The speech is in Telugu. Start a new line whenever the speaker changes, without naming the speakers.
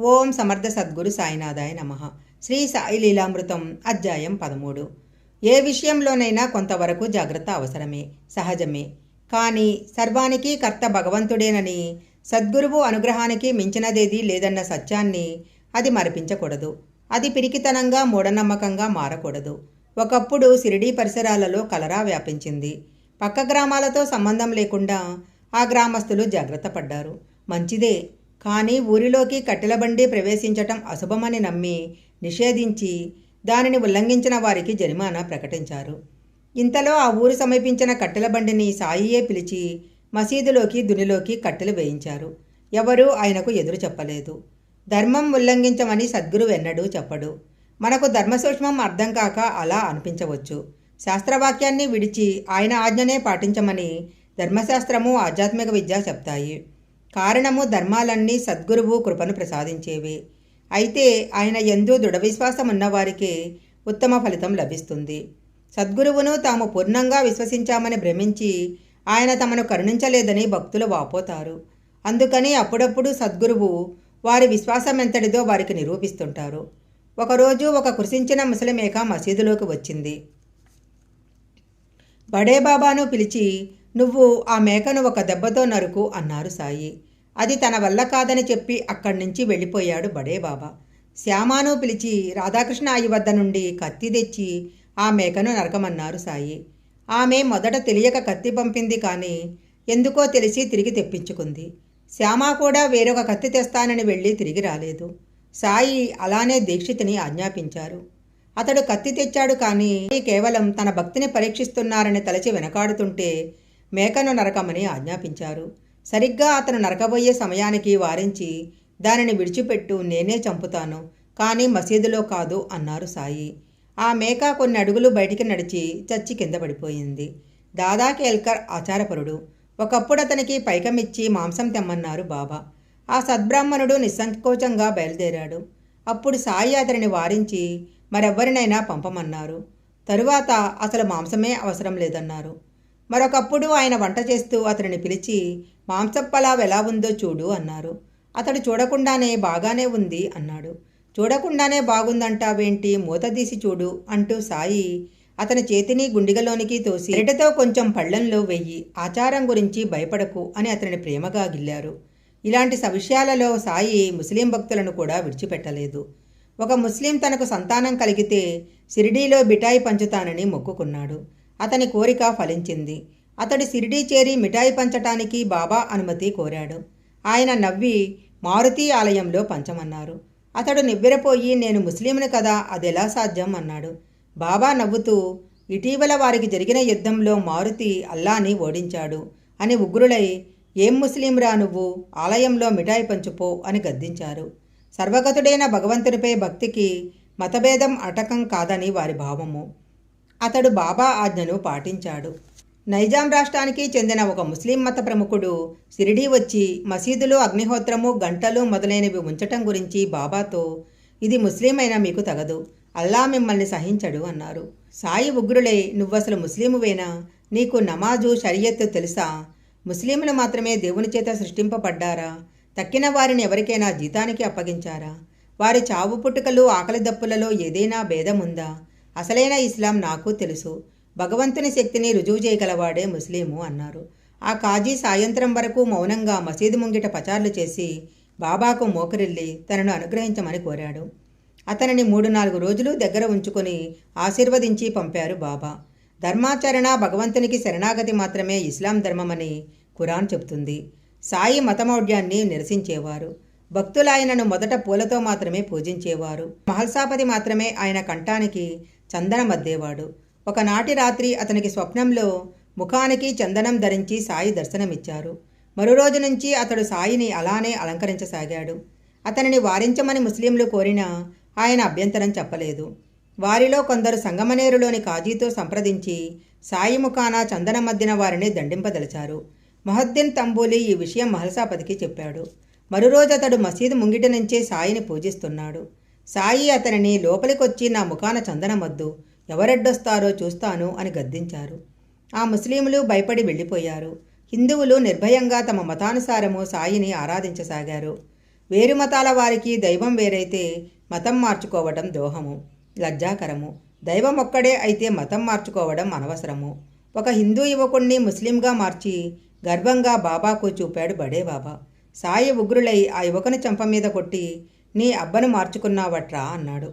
ఓం సమర్థ సద్గురు సాయినాథాయ నమ. శ్రీ సాయి లీలామృతం అధ్యాయం పదమూడు. ఏ విషయంలోనైనా కొంతవరకు జాగ్రత్త అవసరమే సహజమే. కానీ సర్వానికి కర్త భగవంతుడేనని సద్గురువు అనుగ్రహానికి మించినదేదీ లేదన్న సత్యాన్ని అది మరపించకూడదు. అది పిరికితనంగా మూఢనమ్మకంగా మారకూడదు. ఒకప్పుడు సిరిడీ పరిసరాలలో కలరా వ్యాపించింది. పక్క గ్రామాలతో సంబంధం లేకుండా ఆ గ్రామస్తులు జాగ్రత్త పడ్డారు. మంచిదే. కానీ ఊరిలోకి కట్టెల బండి ప్రవేశించటం అశుభమని నమ్మి నిషేధించి దానిని ఉల్లంఘించిన వారికి జరిమానా ప్రకటించారు. ఇంతలో ఆ ఊరు సమీపించిన కట్టెల బండిని సాయియే పిలిచి మసీదులోకి దునిలోకి కట్టెలు వేయించారు. ఎవరూ ఆయనకు ఎదురు చెప్పలేదు. ధర్మం ఉల్లంఘించమని సద్గురు ఎన్నడూ చెప్పడు. మనకు ధర్మసూక్ష్మం అర్థం కాక అలా అనిపించవచ్చు. శాస్త్రవాక్యాన్ని విడిచి ఆయన ఆజ్ఞనే పాటించమని ధర్మశాస్త్రము ఆధ్యాత్మిక విద్య చెప్తాయి. కారణము ధర్మాలన్నీ సద్గురువు కృపను ప్రసాదించేవి. అయితే ఆయన ఎందు దృఢ విశ్వాసం ఉన్నవారికి ఉత్తమ ఫలితం లభిస్తుంది. సద్గురువును తాము పూర్ణంగా విశ్వసించామని భ్రమించి ఆయన తమను కరుణించలేదని భక్తులు వాపోతారు. అందుకని అప్పుడప్పుడు సద్గురువు వారి విశ్వాసం ఎంతటిదో వారికి నిరూపిస్తుంటారు. ఒకరోజు ఒక కృషించిన ముసలిమేక మసీదులోకి వచ్చింది. బడే బాబాను పిలిచి నువ్వు ఆ మేకను ఒక దెబ్బతో నరుకు అన్నారు సాయి. అది తన వల్ల కాదని చెప్పి అక్కడి నుంచి వెళ్ళిపోయాడు బడే బాబా శ్యామాను పిలిచి రాధాకృష్ణ ఆయి వద్ద నుండి కత్తి తెచ్చి ఆ మేకను నరకమన్నారు సాయి. ఆమె మొదట తెలియక కత్తి పంపింది కానీ ఎందుకో తెలిసి తిరిగి తెప్పించుకుంది. శ్యామ కూడా వేరొక కత్తి తెస్తానని వెళ్ళి తిరిగి రాలేదు. సాయి అలానే దీక్షితిని ఆజ్ఞాపించారు. అతడు కత్తి తెచ్చాడు కానీ కేవలం తన భక్తిని పరీక్షిస్తున్నారని తలచి వెనకాడుతుంటే మేకను నరకమని ఆజ్ఞాపించారు. సరిగ్గా అతను నరకబోయే సమయానికి వారించి దానిని విడిచిపెట్టు నేనే చంపుతాను కానీ మసీదులో కాదు అన్నారు సాయి. ఆ మేక కొన్ని అడుగులు బయటికి నడిచి చచ్చి కింద పడిపోయింది. దాదా కేల్కర్ ఆచారపరుడు ఒకప్పుడు అతనికి పైకమిచ్చి మాంసం తెమ్మన్నారు బాబా. ఆ సద్బ్రాహ్మణుడు నిస్సంకోచంగా బయలుదేరాడు. అప్పుడు సాయి అతనిని వారించి మరెవ్వరినైనా పంపమన్నారు. తరువాత అసలు మాంసమే అవసరం లేదన్నారు. మరొకప్పుడు ఆయన వంట చేస్తూ అతనిని పిలిచి మాంసప్పలావ్ ఎలా ఉందో చూడు అన్నారు. అతడు చూడకుండానే బాగానే ఉంది అన్నాడు. చూడకుండానే బాగుందంటావేంటి? మూత తీసి చూడు అంటూ సాయి అతని చేతిని గుండిగలోనికి తోసి రెటతో కొంచెం పళ్ళెంలో వెయ్యి ఆచారం గురించి భయపడకు అని అతనిని ప్రేమగా గిల్లారు. ఇలాంటి సవిషయాలలో సాయి ముస్లిం భక్తులను కూడా విడిచిపెట్టలేదు. ఒక ముస్లిం తనకు సంతానం కలిగితే షిరిడీలో బిటాయి పంచుతానని మొక్కుకున్నాడు. అతని కోరిక ఫలించింది. అతడు షిరిడీ చేరి మిఠాయి పంచటానికి బాబా అనుమతి కోరాడు. ఆయన నవ్వి మారుతి ఆలయంలో పంచమన్నారు. అతడు నివ్వెరపోయి నేను ముస్లింను కదా అదెలా సాధ్యం అన్నాడు. బాబా నవ్వుతూ ఇటీవల వారికి జరిగిన యుద్ధంలో మారుతి అల్లాని ఓడించాడు అని ఉగ్రులై ఏం ముస్లింరా నువ్వు? ఆలయంలో మిఠాయి పంచుపో అని గద్దించారు. సర్వగతుడైన భగవంతునిపై భక్తికి మతభేదం అటకం కాదని వారి భావము. అతడు బాబా ఆజ్ఞను పాటించాడు. నైజాం రాష్ట్రానికి చెందిన ఒక ముస్లిం మత ప్రముఖుడు సిరిడీ వచ్చి మసీదులో అగ్నిహోత్రము గంటలు మొదలైనవి ఉంచటం గురించి బాబాతో ఇది ముస్లిం మీకు తగదు. అల్లా మిమ్మల్ని సహించడు అన్నారు. సాయి ఉగ్రులే నువ్వసలు ముస్లిమువేనా? నీకు నమాజు షరియత్తు తెలుసా? ముస్లింలు మాత్రమే దేవుని చేత సృష్టింపబడ్డారా? తక్కిన వారిని ఎవరికైనా జీతానికి అప్పగించారా? వారి చావు పుట్టుకలు ఆకలి దప్పులలో ఏదైనా భేదముందా? అసలైన ఇస్లాం నాకు తెలుసు. భగవంతుని శక్తిని రుజువు చేయగలవాడే ముస్లిము అన్నారు. ఆ కాజీ సాయంత్రం వరకు మౌనంగా మసీదు ముంగిట పచార్లు చేసి బాబాకు మోకరిల్లి తనను అనుగ్రహించమని కోరాడు. అతనిని మూడు నాలుగు రోజులు దగ్గర ఉంచుకొని ఆశీర్వదించి పంపారు బాబా. ధర్మాచరణ భగవంతునికి శరణాగతి మాత్రమే ఇస్లాం ధర్మమని ఖురాన్ చెబుతుంది. సాయి మతమౌఢ్యాన్ని నిరసించేవారు. భక్తులాయనను మొదట పూలతో మాత్రమే పూజించేవారు. మహల్సాపతి మాత్రమే ఆయన కంఠానికి చందనం అద్దేవాడు. ఒకనాటి రాత్రి అతనికి స్వప్నంలో ముఖానికి చందనం ధరించి సాయి దర్శనమిచ్చారు. మరో రోజు నుంచి అతడు సాయిని అలానే అలంకరించసాగాడు. అతనిని వారించమని ముస్లింలు కోరినా ఆయన అభ్యంతరం చెప్పలేదు. వారిలో కొందరు సంగమనేరులోని కాజీతో సంప్రదించి సాయి ముఖాన చందనమద్దిన వారిని దండింపదలిచారు. మొహద్దీన్ తంబూలి ఈ విషయం మహల్సాపతికి చెప్పాడు. మరోరోజు అతడు మసీదు ముంగిట నుంచే సాయిని పూజిస్తున్నాడు. సాయి అతనిని లోపలికొచ్చి నా ముఖాన చందనమద్దు. ఎవరెడ్డొస్తారో చూస్తాను అని గద్దించారు. ఆ ముస్లింలు భయపడి వెళ్ళిపోయారు. హిందువులు నిర్భయంగా తమ మతానుసారము సాయిని ఆరాధించసాగారు. వేరు మతాల వారికి దైవం వేరైతే మతం మార్చుకోవడం దోహము లజ్జాకరము. దైవం ఒక్కడే అయితే మతం మార్చుకోవడం అనవసరము. ఒక హిందూ యువకుణ్ణి ముస్లింగా మార్చి గర్వంగా బాబాకు చూపాడు బడే బాబా సాయి ఉగ్రులై ఆ యువకుని చంప మీద కొట్టి నీ అబ్బను మార్చుకున్నావట్రా అన్నాడు.